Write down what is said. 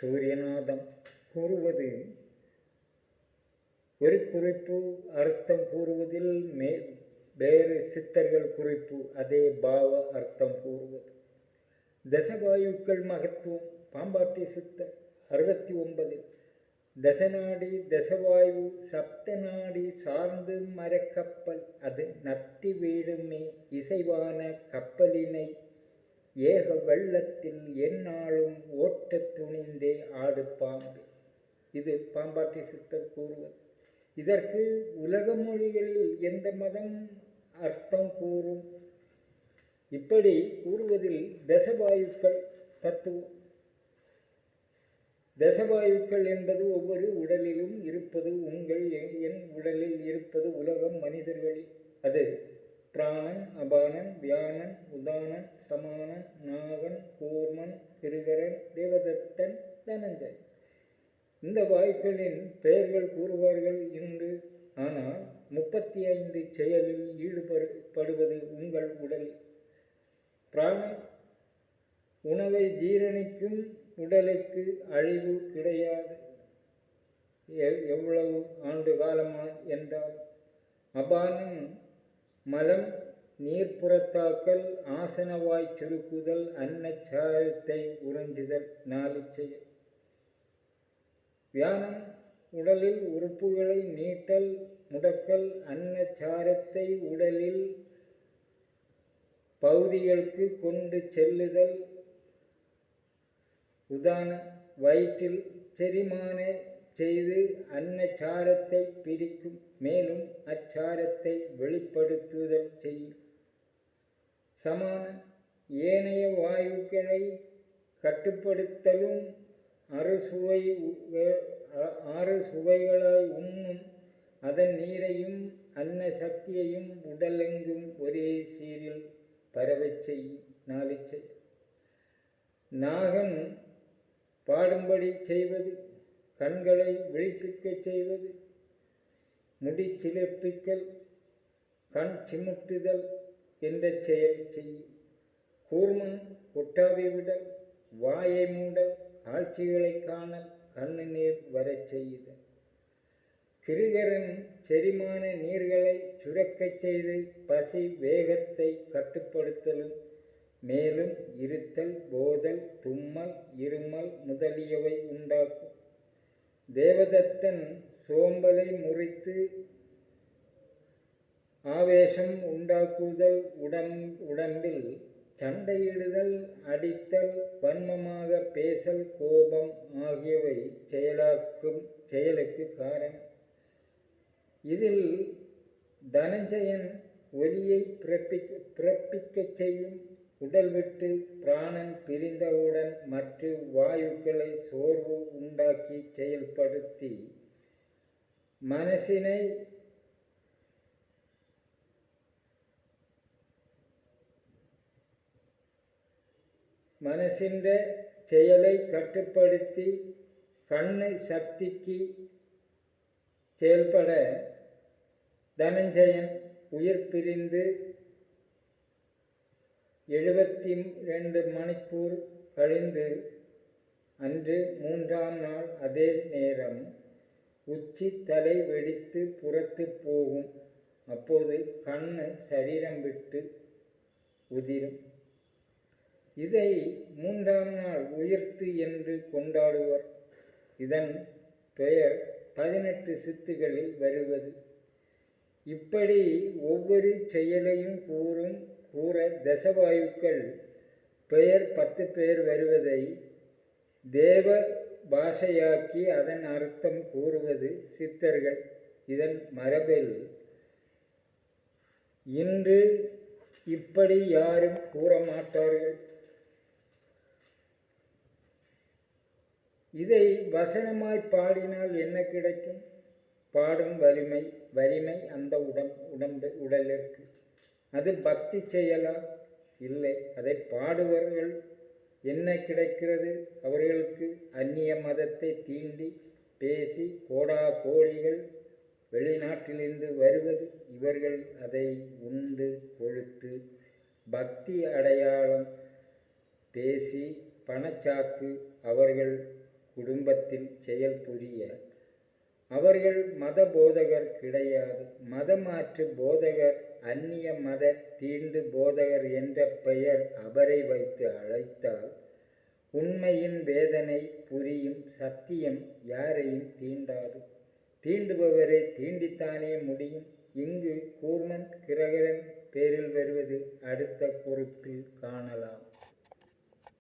சூரியநாதம் கூறுவது. ஒரு குறிப்பு அர்த்தம் கூறுவதில் மே வேறு சித்தர்கள் குறிப்பு அதே பாவ அர்த்தம் கூறுவது. தசவாயுக்கள் மகத்துவம் பாம்பாட்டி சித்தர் அறுபத்தி ஒன்பதில் தசநாடி தசவாயு சப்தநாடி சார்ந்து மரக்கப்பல் அது நத்தி வீழுமே இசைவான கப்பலினை ஏக வெள்ளத்தில் எந்நாளும் ஓட்டத் துணிந்தே ஆடு பாம்பு. இது பாம்பாட்டி சித்தர் கூறுவது. இதற்கு உலக மொழிகளில் எந்த மதம் அர்த்தம் கூறும்? இப்படி கூறுவதில் தசவாயுக்கள் தத்துவம். தசவாயுக்கள் என்பது ஒவ்வொரு உடலிலும் இருப்பது உங்கள் என் என் உடலில் இருப்பது உலகம் மனிதர்களில். அது பிராணன் அபானன் வியானன் உதானன் சமானன் நாகன் கூர்மன் கிருகரன் தேவதத்தன் தனஞ்சய் இந்த வாய்களின் பெயர்கள் கூறுவார்கள் என்று ஆனால் முப்பத்தி ஐந்து செயலில் ஈடுபடுவது உங்கள் உடல். பிராணன் உணவை ஜீரணிக்கும் உடலுக்கு அழிவு கிடையாது. எவ்வளவு ஆண்டு காலமா என்றால் அபானன் மலம் நீர் புறத்தாக்கல் ஆசனவாய் சுருக்குதல் அன்னச்சாரத்தை உறிஞ்சுதல் நாலு செயல். வியானம் உடலில் உறுப்புகளை நீட்டல் முடக்கல் அன்னச்சாரத்தை உடலில் பகுதிகளுக்கு கொண்டு செல்லுதல். உதான வயிற்றில் செரிமான செய்து அன்னச்சாரத்தை பிரிக்கும் மேலும் அச்சாரத்தை வெளிப்படுத்துதல் செய்யும் சமான ஏனைய வாயுக்களை கட்டுப்படுத்தலும் அறுசுவை உ- ஆறு சுவைகளாய் உண்ணும் அதன் நீரையும் அன்ன சக்தியையும் உடலெங்கும் ஒரே சீரில் பரவச் செய்யும் நாலு செய். நாகன் பாடும்படி செய்வது கண்களை விழிப்பிக்கச் செய்வது முடி சிலிர்ப்பிக்கல் கண் சிமுட்டுதல் என்ற செயல் செய்யும் கூர்மம் ஒட்டாவி விடல் வாயை மூடல் காட்சிகளை காணல் கண்ணு நீர் வரச் செய்தல் கிருகரன் செரிமான நீர்களை சுரக்கச் செய்து பசி வேகத்தை கட்டுப்படுத்தலும் மேலும் இருத்தல் போதல் தும்மல் இருமல் முதலியவை உண்டாக்கும். தேவதத்தன் சோம்பலை முறித்து ஆவேசம் உண்டாக்குதல் உடம் உடம்பில் சண்டையிடுதல் அடித்தல் வன்மமாக பேசல் கோபம் ஆகியவை செயலாக்கும் செயலுக்கு காரணம். இதில் தனஞ்சயன் ஒலியை பிறப்பிக்க பிறப்பிக்கச் செய்யும் உடல் விட்டு பிராணன் பிரிந்தவுடன் மற்ற வாயுக்களை சோர்வு உண்டாக்கி செயல்படுத்தி மனசினை மனசின்ற செயலை கட்டுப்படுத்தி கண்ணு சக்திக்கு செயல்பட தனஞ்சயன் உயிர் பிரிந்து எழுபத்தி ரெண்டு மணிக்கூர் கழிந்து அன்று மூன்றாம் நாள் அதே நேரம் உச்சி தலை வெடித்து புறத்து போகும். அப்போது கண்ணு சரீரம் விட்டு உதிரும். இதை மூன்றாம் நாள் உயிர்த்து என்று கொண்டாடுவர். இதன் பெயர் பதினெட்டு சித்துகளில் வருவது. இப்படி ஒவ்வொரு செயலையும் கூறும் கூற தசவாயுக்கள் பெயர் பத்து பேர் வருவதை தேவ பாஷையாக்கி அதன் அர்த்தம் கூறுவது சித்தர்கள். இதன் மரபில் இன்று இப்படி யாரும் கூற மாட்டார்கள். இதை வசனமாய் பாடினால் என்ன கிடைக்கும்? பாடும் வலிமை வலிமை அந்த உடம் உடம்பு உடலிற்கு. அது பக்தி செயலா? இல்லை அதை பாடுபவர்கள் என்ன கிடைக்கிறது? அவர்களுக்கு அந்நிய மதத்தை தீண்டி பேசி கோடா கோடிகள் வெளிநாட்டிலிருந்து வருவது இவர்கள் அதை உண்டு கொழுத்து. பக்தி அடையாளம் பேசி பணச்சாக்கு அவர்கள் குடும்பத்தில் செயல் புரிய. அவர்கள் மத போதகர் கிடையாது. மதமாற்று போதகர் அந்நிய மத தீண்டு போதகர் என்ற பெயர் அவரை வைத்து அழைத்தால் உண்மையின் வேதனை புரியும் சத்தியம் யாரையும் தீண்டாது. தீண்டுபவரை தீண்டித்தானே முடியும். இங்கு கூர்மன் கிரகரன் பேரில் வருவது அடுத்த குறிப்பில் காணலாம்.